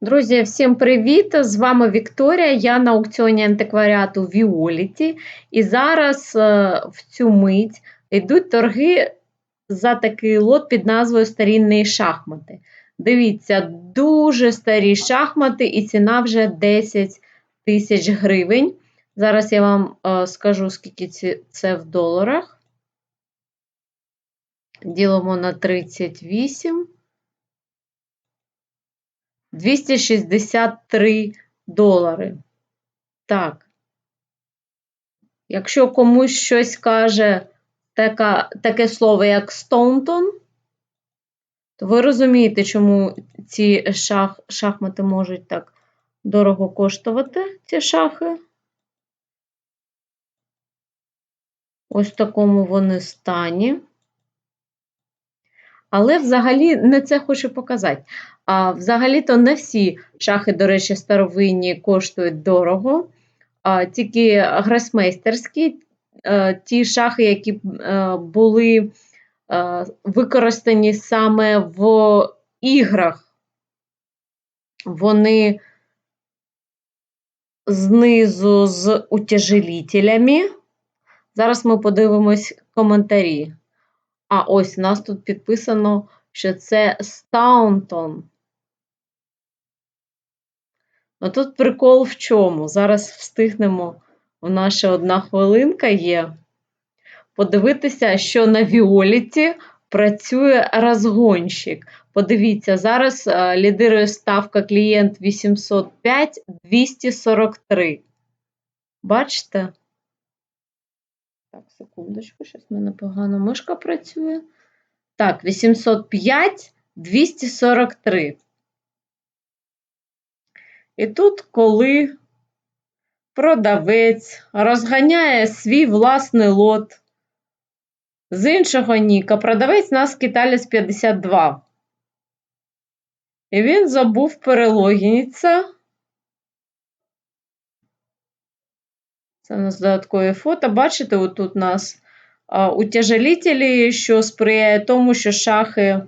Друзі, всім привіт! З вами Вікторія. Я на аукціоні антикваріату Віоліті. І зараз е, в цю мить йдуть торги за такий лот під назвою Старінні шахмати. Дивіться, дуже старі шахмати, і ціна вже 10 тисяч гривень. Зараз я вам е, скажу, скільки це в доларах. Ділимо на 38. 263 долари. Так. Якщо комусь щось каже така, таке слово, як Стоунтон, то ви розумієте, чому ці шах, шахмати можуть так дорого коштувати, ці шахи. Ось в такому вони стані. Але взагалі не це хочу показати. А взагалі-то не всі шахи, до речі, старовинні коштують дорого, а тільки гросмейстерські, е, ті шахи, які е, були е, використані саме в іграх, вони знизу з утяжелітелями. Зараз ми подивимось коментарі. А ось у нас тут підписано, що це Стаунтон. Ну тут прикол в чому? Зараз встигнемо, у нас ще одна хвилинка є. Подивитися, що на Віоліті працює розгонщик. Подивіться, зараз лідирує ставка клієнт 805 243. Бачите? Так, секундочку, щось в мене погано мишка працює. Так, 805 243. І тут, коли продавець розганяє свій власний лот, з іншого ніка продавець нас Киталіс 52. І він забув перелогінитися. Це у нас додаткові фото. Бачите, отут у нас утяжелітелі, що сприяє тому, що шахи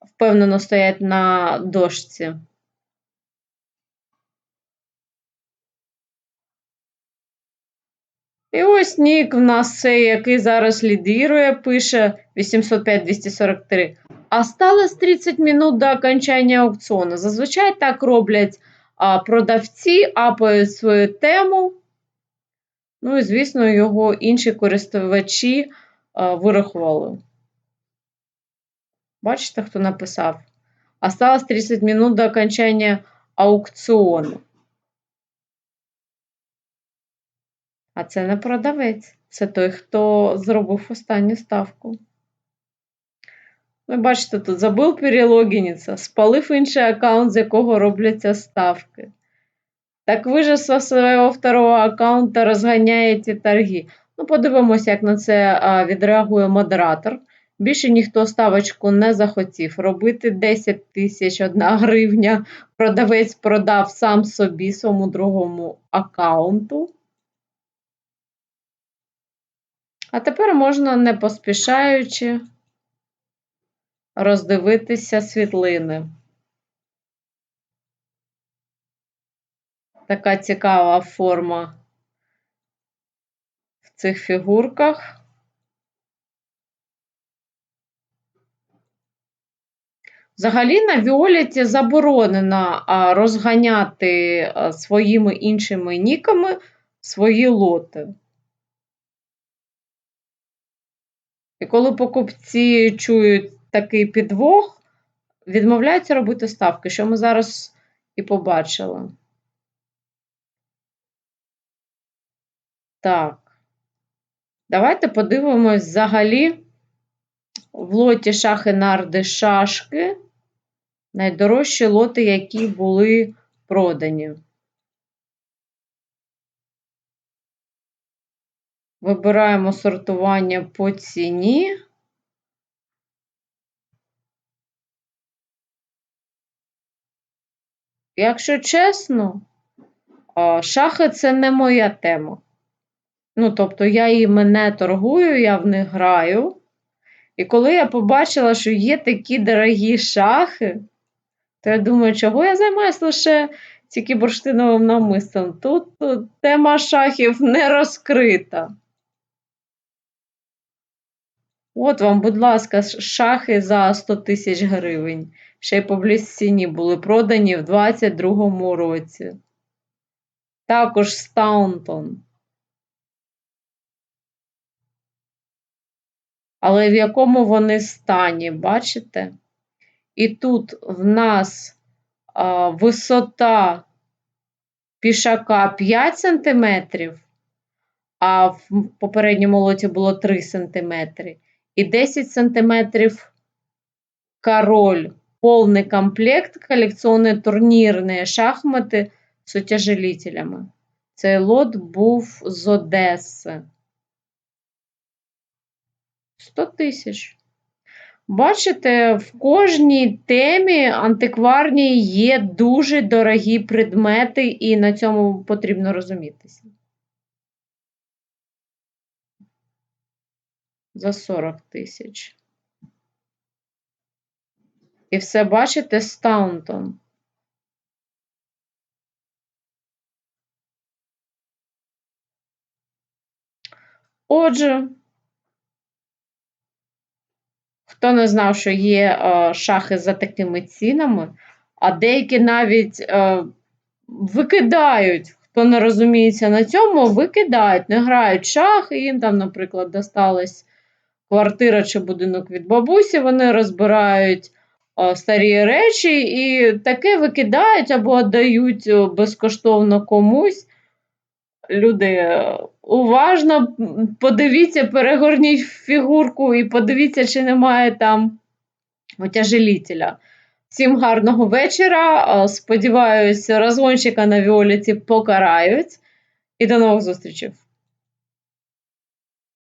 впевнено стоять на дошці. І ось нік в нас цей, який зараз лідирує, пише 805-243. Осталось 30 минут до окончання аукціону. Зазвичай так роблять а, продавці, апають свою тему. Ну і, звісно, його інші користувачі а, вирахували. Бачите, хто написав? Осталось 30 минут до окончання аукціону. А це не продавець, це той, хто зробив останню ставку. Ви бачите, тут забув перелогінитися, спалив інший аккаунт, з якого робляться ставки. Так ви же зі свого второго аккаунта розганяєте торги. Ну, подивимося, як на це відреагує модератор. Більше ніхто ставочку не захотів. Робити 10 тисяч 1 гривня. Продавець продав сам собі своєму другому аккаунту. А тепер можна, не поспішаючи, роздивитися світлини. Така цікава форма в цих фігурках. Взагалі на Віоліті заборонено розганяти своїми іншими ніками свої лоти. І коли покупці чують такий підвох, відмовляються робити ставки, що ми зараз і побачили. Так, давайте подивимось взагалі в лоті шахи нарди шашки, найдорожчі лоти, які були продані. Вибираємо сортування по ціні. Якщо чесно, шахи це не моя тема. Ну, тобто, я їми не торгую, я в них граю. І коли я побачила, що є такі дорогі шахи, То я думаю, чого я займаюсь лише тільки бурштиновим намистом? Тут, тут тема шахів не розкрита. От вам, будь ласка, шахи за 100 тисяч гривень. Ще й по близціні були продані в 22-му році. Також Стаунтон. Але в якому вони стані, бачите? І тут в нас а, висота пішака 5 см, а в попередньому лоті було 3 см. І 10 см король. Повний комплект, колекційні турнірні шахмати з утяжелителями. Цей лот був з Одеси. 100 тисяч. Бачите, в кожній темі антикварній є дуже дорогі предмети, і на цьому потрібно розумітися. За 40 тисяч. І все бачите Стаунтон. Отже, хто не знав, що є е, шахи за такими цінами, а деякі навіть е, викидають, хто не розуміється на цьому, викидають, не грають шахи, їм там, наприклад, досталась квартира чи будинок від бабусі, вони розбирають е, старі речі і таке викидають або дають е, безкоштовно комусь. Люди, е, уважно подивіться, перегорніть фігурку і подивіться, чи немає там утяжелителя. Всім гарного вечора. Е, Сподіваюся, розгонщика на Віоліті покарають. І до нових зустрічей.